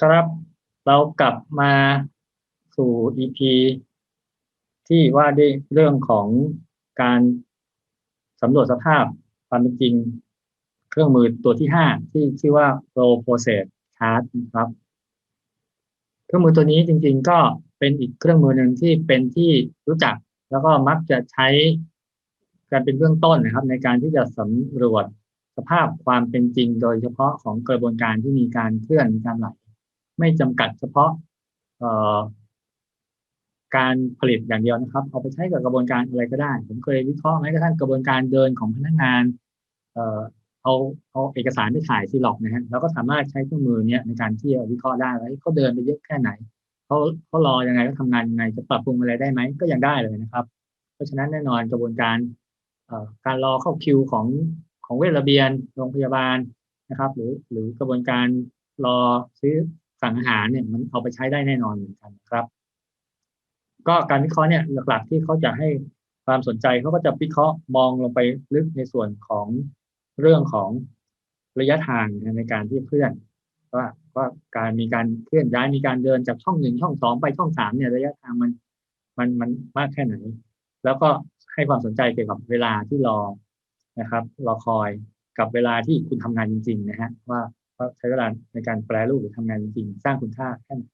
ครับ เรากลับมาสู่ EP ที่ว่าด้วยเรื่องของการสำรวจสภาพความเป็นจริง เครื่องมือตัวที่ห้าที่ชื่อว่า Flow Process Chart นะครับ เครื่องมือตัวนี้จริงๆก็เป็นอีกเครื่องมือหนึ่งที่เป็นที่รู้จัก แล้วก็มักจะใช้การเป็นเบื้องต้นนะครับ ในการที่จะสำรวจสภาพความเป็นจริงโดยเฉพาะของกระบวนการที่มีการเคลื่อนมีการไหล ไม่จำกัดเฉพาะการผลิตอย่างเดียวนะครับ เอาไปใช้กับกระบวนการอะไรก็ได้ ผมเคยวิเคราะห์แม้กระทั่งกระบวนการเดินของพนักงานเออเอาเอาเอกสารไปถ่ายซีล็อกนะฮะแล้วก็สามารถใช้เครื่องมือเนี้ยในการที่จะวิเคราะห์ได้ว่าเขาเดินไปเยอะแค่ไหนเขาเขารอยังไงเขาทำงานยังไงจะปรับปรุงอะไรได้ไหมก็ยังได้เลยนะครับ เพราะฉะนั้นแน่นอนกระบวนการเอ่อการรอเข้าคิวของของเวชระเบียนโรงพยาบาลนะครับ หรือหรือกระบวนการรอซื้อ สั่งอาหารเนี่ยมันเอาไปใช้ได้แน่นอนเหมือนกันครับ ก็การวิเคราะห์เนี่ยหลักๆที่เขาจะให้ความสนใจเขาก็จะวิเคราะห์มองลงไปลึกในส่วนของเรื่องของระยะทางในการที่เคลื่อนว่าว่าการมีการเคลื่อนย้ายมีการเดินจากช่องหนึ่งช่องสองไปช่องสามเนี่ยระยะทางมันมันมันมากแค่ไหน แล้วก็ให้ความสนใจเกี่ยวกับเวลาที่รอนะครับรอคอยกับเวลาที่คุณทำงานจริง ๆ นะฮะว่า ใช้เวลาในการแปลรูปหรือทำงานจริงๆสร้างคุณค่าแค่ไหน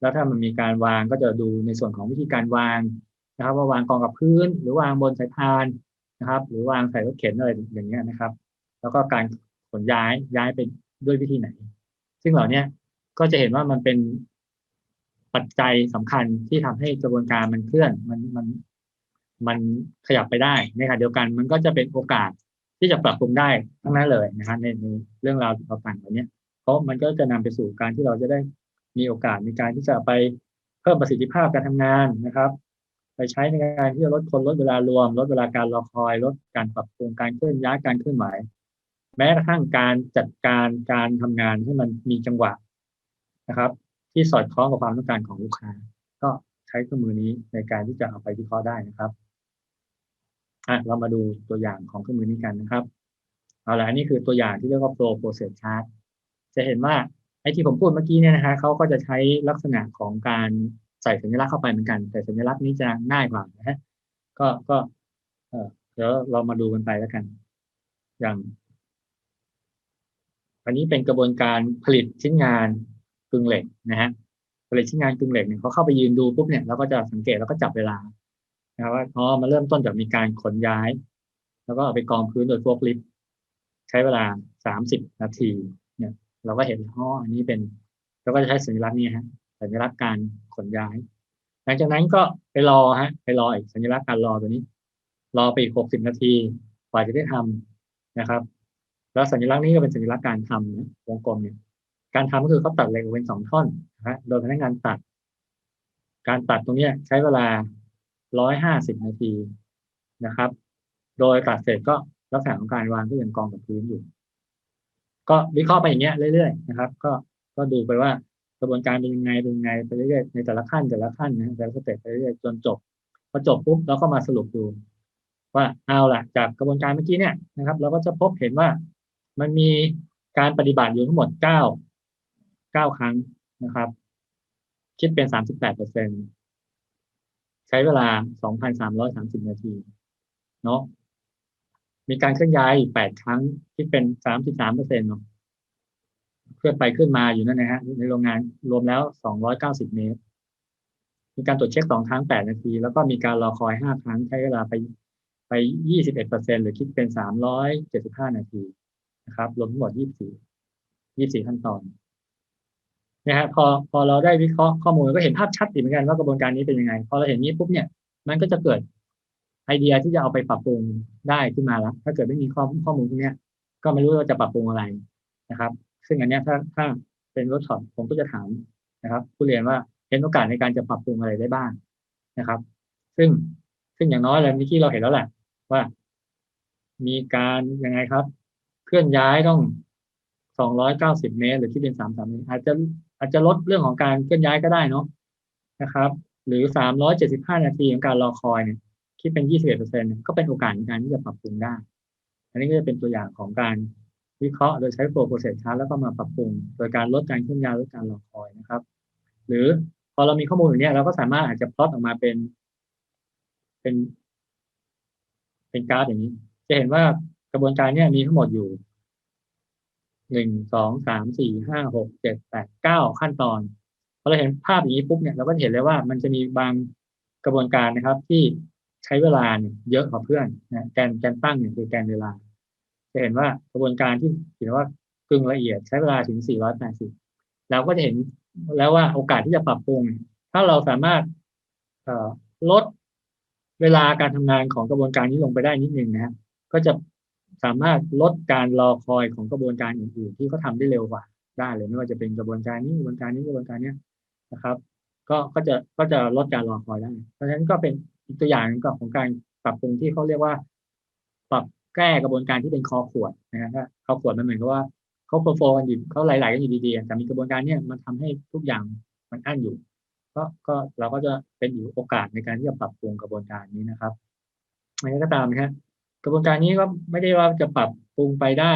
แล้วถ้ามันมีการวางก็จะดูในส่วนของวิธีการวางนะครับ ว่าวางกองกับพื้น หรือวางบนสายพานนะครับ หรือวางใส่รถเข็นอะไรอย่างเงี้ยนะครับ แล้วก็การขนย้ายย้ายไปด้วยวิธีไหน ซึ่งเหล่านี้ก็จะเห็นว่ามันเป็นปัจจัยสำคัญที่ทำให้กระบวนการมันเคลื่อนมันมันมันขยับไปได้ในขณะเดียวกันมันก็จะเป็นโอกาส ที่จะปรับปรุงได้ทั้งนั้นเลยนะครับในเรื่องราวต่างๆเหล่านี้เพราะมันก็จะนำไปสู่การที่เราจะได้มีโอกาสในการที่จะไปเพิ่มประสิทธิภาพการทำงานนะครับ ไปใช้ในการที่จะลดคนลดเวลารวม ลดเวลาการรอคอย ลดการปรับปรุงการเคลื่อนย้ายการเคลื่อนไหวแม้กระทั่งการจัดการการทำงานให้มันมีจังหวะนะครับ ที่สอดคล้องกับความต้องการของลูกค้า ก็ใช้เครื่องมือนี้ในการที่จะเอาไปวิเคราะห์ได้นะครับ เรามาดูตัวอย่างของเครื่องมือนี้กันนะครับ เอาละอันนี้คือตัวอย่างที่เรียกว่า flow process chart จะเห็นว่าไอ้ที่ผมพูดเมื่อกี้เนี่ยนะฮะเขาก็จะใช้ลักษณะของการใส่สัญลักษณ์เข้าไปเหมือนกัน แต่สัญลักษณ์นี้จะง่ายกว่านะฮะก็ก็เออเดี๋ยวเรามาดูกันไปแล้วกัน อย่างอันนี้เป็นกระบวนการผลิตชิ้นงานกึ่งเหล็กนะฮะผลิตชิ้นงานกึ่งเหล็กเนี่ยเขาเข้าไปยืนดูปุ๊บเนี่ยเราก็จะสังเกตแล้วก็จับเวลา นะครับว่าอ๋อมาเริ่มต้นจากมีการขนย้าย แล้วก็เอาไปกองพื้นโดยพวกลิฟต์ใช้เวลาสามสิบนาทีเนี่ย เราก็เห็นอ๋ออันนี้เป็นเราก็จะใช้สัญลักษณ์นี้ฮะสัญลักษณ์การขนย้าย หลังจากนั้นก็ไปรอฮะ ไปรออีกสัญลักษณ์การรอตัวนี้ รอไปอีกหกสิบนาทีกว่าจะได้ทำนะครับ แล้วสัญลักษณ์นี้ก็เป็นสัญลักษณ์การทำนะวงกลมเนี่ย การทำก็คือเขาตัดเหล็กออกเป็นสองท่อนนะฮะโดยพนักงานตัด การตัดตรงนี้ใช้เวลา ร้อยห้าสิบนาทีนะครับ โดยตัดเสร็จก็ลักษณะของการวางก็ยังกองกับพื้นอยู่ ก็วิเคราะห์ไปอย่างเงี้ยเรื่อยๆนะครับ ก็ก็ดูไปว่ากระบวนการเป็นยังไงเป็นยังไงไปเรื่อยๆในแต่ละขั้นแต่ละขั้นนะแต่ละสเต็ปไปเรื่อยๆจนจบพอจบปุ๊บเราก็มาสรุปดู ว่าเอาล่ะ จากกระบวนการเมื่อกี้เนี่ยนะครับ เราก็จะพบเห็นว่ามันมีการปฏิบัติอยู่ทั้งหมดเก้าเก้าครั้งนะครับ คิดเป็นสามสิบแปดเปอร์เซ็นต์ ช้เวลา 2,330 นาทีเนาะมีการเคลื่อนย้าย 8 ครั้งที่เป็น 33เปอร์เซ็นต์เนาะเคลื่อนไปเคลื่อนมาอยู่นั่นนะฮะในโรงงานรวมแล้ว 290 เมตร มีการตรวจเช็ค 2 ครั้ง 8 นาที แล้วก็มีการรอคอย 5 ครั้งใช้เวลาไปไป 21เปอร์เซ็นหรือคิดเป็น 375 นาทีนะครับรวมทั้งหมด 24 24 ขั้นตอน นะฮะพอพอเราได้วิเคราะห์ข้อมูลก็เห็นภาพชัดดีเหมือนกันว่ากระบวนการนี้เป็นยังไงพอเราเห็นนี้ปุ๊บเนี่ย มันก็จะเกิดไอเดียที่จะเอาไปปรับปรุงได้ขึ้นมาแล้ว ถ้าเกิดไม่มีข้อข้อมูลพวกนี้ก็ไม่รู้ว่าจะปรับปรุงอะไรนะครับ ซึ่งอันนี้ถ้าถ้าเป็นรถช็อปผมก็จะถามนะครับ ผู้เรียนว่าเห็นโอกาสในการจะปรับปรุงอะไรได้บ้างนะครับ ซึ่งซึ่งอย่างน้อยเลยเมื่อกี้เราเห็นแล้วแหละว่า มีการยังไงครับ เคลื่อนย้ายต้องสองร้อยเก้าสิบเมตร หรือที่เป็นสามสามเมตรอาจจะ อาจจะลดเรื่องของการเคลื่อนย้ายก็ได้เนาะนะครับ หรือสามร้อยเจ็ดสิบห้านาทีของการรอคอยเนี่ยคิดเป็นยี่เปอร์เซ็นต์ก็เป็นโอกาสในการที่จะปรับปรุงได้ อันนี้ก็จะเป็นตัวอย่างของการวิเคราะห์โดยใช้ flow process chart แล้วก็มาปรับปรุง โดยการลดการเคลื่อนย้ายลดการรอคอยนะครับ หรือพอเรามีข้อมูลอย่างนี้เราก็สามารถอาจจะพลอตออกมาเป็น เป็น เป็นกราฟอย่างนี้ จะเห็นว่ากระบวนการนี้มีทั้งหมดอยู่ หนึ่งสองสามสี่ห้าหกเจ็ดแปดเก้าขั้นตอนพอเราเห็นภาพอย่างนี้ปุ๊บเนี่ยเราก็เห็นเลยว่ามันจะมีบางกระบวนการนะครับที่ใช้เวลาเนี่ยเยอะกว่าเพื่อนนะแกนแกนตั้งเนี่ยคือแกนเวลา จะเห็นว่ากระบวนการที่เห็นว่ากึ่งละเอียดใช้เวลาถึง 480 เราก็จะเห็นแล้วว่าโอกาสที่จะปรับปรุง ถ้าเราสามารถลดเวลาการทำงานของกระบวนการนี้ลงไปได้นิดนึงนะก็จะ สามารถลดการรอคอยของกระบวนการอื่นๆ ที่เขาทาได้เร็วกว่าได้เลยไม่ว่าจะเป็นกระบวนการนี้กระบวนการนี้กระบวนการนี้นะครับ ก็ก็จะก็จะลดการรอคอยได้ เพราะฉะนั้นก็เป็นอีกตัวอย่างนึงของการปรับปรุงที่เขาเรียกว่า ปรับแก้กระบวนการที่เป็นคอขวดนะครับคอขวดมันเหมือนกับว่าเขาโฟล์กันอยู่เขาไหลๆกันอยู่ดีๆแต่มีกระบวนการเนี้ยมันทำให้ทุกอย่างมันอั้นอยู่ก็ก็เราก็จะเป็นอยู่โอกาสในการที่จะปรับปรุงกระบวนการนี้นะครับอะไรก็ตามนะฮะ กระบวนการนี้ก็ไม่ได้ว่าจะปรับปรุงไปได้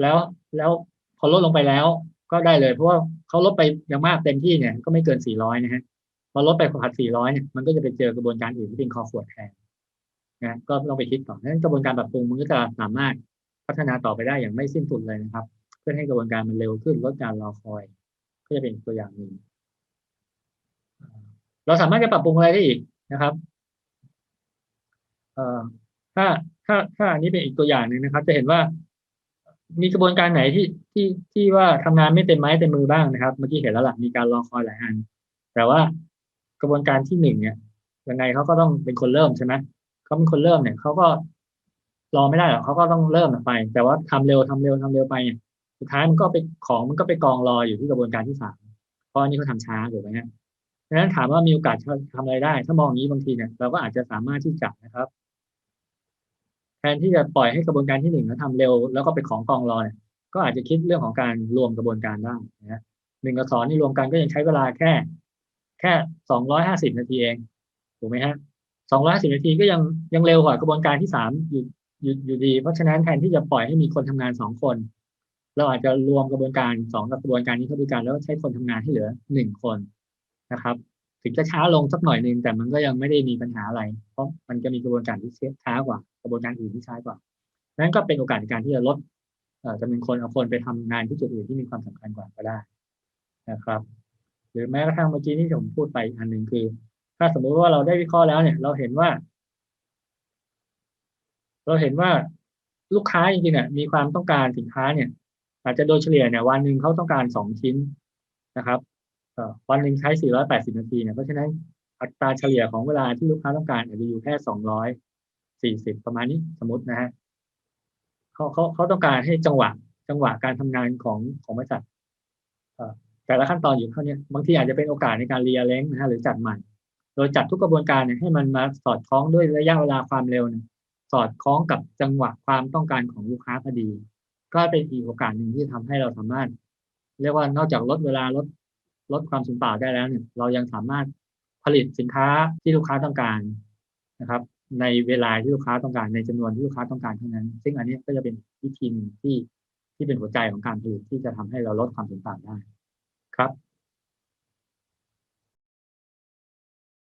แล้วแล้วพอลดลงไปแล้ว ก็ได้เลย เพราะว่าเขาลดไปอย่างมากเต็มที่เนี่ย ก็ไม่เกิน 400 นะฮะพอลดไปผัด 400 เนี่ยมันก็จะไปเจอกระบวนการอื่นที่เป็นคอขวดแทนนะก็ต้องไปคิดต่อนั้นกระบวนการปรับปรุงมันก็จะสามารถพัฒนาต่อไปได้อย่างไม่สิ้นสุดเลยนะครับ เพื่อให้กระบวนการมันเร็วขึ้นลดการรอคอย ก็จะเป็นตัวอย่างหนึ่งเราสามารถจะปรับปรุงอะไรได้อีกนะครับเอ่อ ถ้าถ้าถ้าอันนี้เป็นอีกตัวอย่างหนึ่งนะครับ จะเห็นว่า มีกระบวนการไหนที่ที่ที่ว่าทำงานไม่เต็มไม้เต็มมือบ้างนะครับ เมื่อกี้เห็นแล้วล่ะมีการรอคอยหลายอัน แต่ว่ากระบวนการที่หนึ่งเนี่ยยังไงเขาก็ต้องเป็นคนเริ่มใช่ไหมเขาเป็นคนเริ่มเนี่ยเขาก็รอไม่ได้หรอกเขาก็ต้องเริ่มไป แต่ว่าทำเร็วทำเร็วทำเร็วไปเนี่ยสุดท้ายมันก็ไปของมันก็ไปกองรออยู่ที่กระบวนการที่สามเพราะอันนี้เขาทาช้าถูกไหมฮะดังนั้นถามว่ามีโอกาสทำอะไรได้ ถ้ามองอย่างนี้บางทีเนี่ยเราก็อาจจะสามารถที่จะนะครับ แทนที่จะปล่อยให้กระบวนการที่หนึ่งแล้วทำเร็ว แล้วก็ไปของกองรอเนี่ยก็อาจจะคิดเรื่องของการรวมกระบวนการได้นะหนึ่งกับสองนี่รวมกันก็ยังใช้เวลาแค่ แค่สองร้อยห้าสิบนาทีเองถูกไหมฮะสองร้อยสิบนาทีก็ยังยังเร็วกว่ากระบวนการที่สามอยู่อยู่อยู่ดี เพราะฉะนั้นแทนที่จะปล่อยให้มีคนทำงานสองคน เราอาจจะรวมกระบวนการสองกับกระบวนการนี้เข้าด้วยกันแล้วใช้คนทำงานที่เหลือหนึ่งคนนะครับ ถึงจะช้าลงสักหน่อยนึงแต่มันก็ยังไม่ได้มีปัญหาอะไร เพราะมันจะมีกระบวนการที่ช้ากว่า กระบวนการอื่นที่ช้ากว่านั้นก็เป็นโอกาสในการที่จะลดจำนวนคนเอาคนไปทำงานที่จุดอื่นที่มีความสำคัญกว่าก็ได้นะครับ หรือแม้กระทั่งเมื่อกี้ที่ผมพูดไปอันหนึ่งคือ ถ้าสมมุติว่าเราได้วิเคราะห์แล้วเนี่ย เราเห็นว่า เราเห็นว่าลูกค้าจริงๆเนี่ยมีความต้องการสินค้าเนี่ย อาจจะโดยเฉลี่ยเนี่ยวันหนึ่งเขาต้องการสองชิ้นนะครับวันหนึ่งใช้ 480 นาทีเนี่ยเพราะฉะนั้นอัตราเฉลี่ยของเวลาที่ลูกค้าต้องการอาจจะอยู่แค่ 200 240ประมาณนี้สมมตินะฮะเขาเขาเขาต้องการให้จังหวะจังหวะการทำงานของของบริษัทแต่ละขั้นตอนอยู่เท่านี้บางทีอาจจะเป็นโอกาสในการเรียเล้งนะฮะหรือจัดใหม่ โดยจัดทุกกระบวนการเนี่ยให้มันมาสอดคล้องด้วยระยะเวลาความเร็วเนี่ยสอดคล้องกับจังหวะความต้องการของลูกค้าพอดี ก็เป็นอีกโอกาสหนึ่งที่ทำให้เราสามารถ เรียกว่านอกจากลดเวลาลดลดความสูญเปล่าได้แล้วเนี่ยเรายังสามารถผลิตสินค้าที่ลูกค้าต้องการนะครับ ในเวลาที่ลูกค้าต้องการในจำนวนที่ลูกค้าต้องการเท่านั้น ซึ่งอันนี้ก็จะเป็นวิธีหนึ่งที่ที่เป็นหัวใจของการผลิตที่จะทำให้เราลดความสูญเปล่าได้ครับ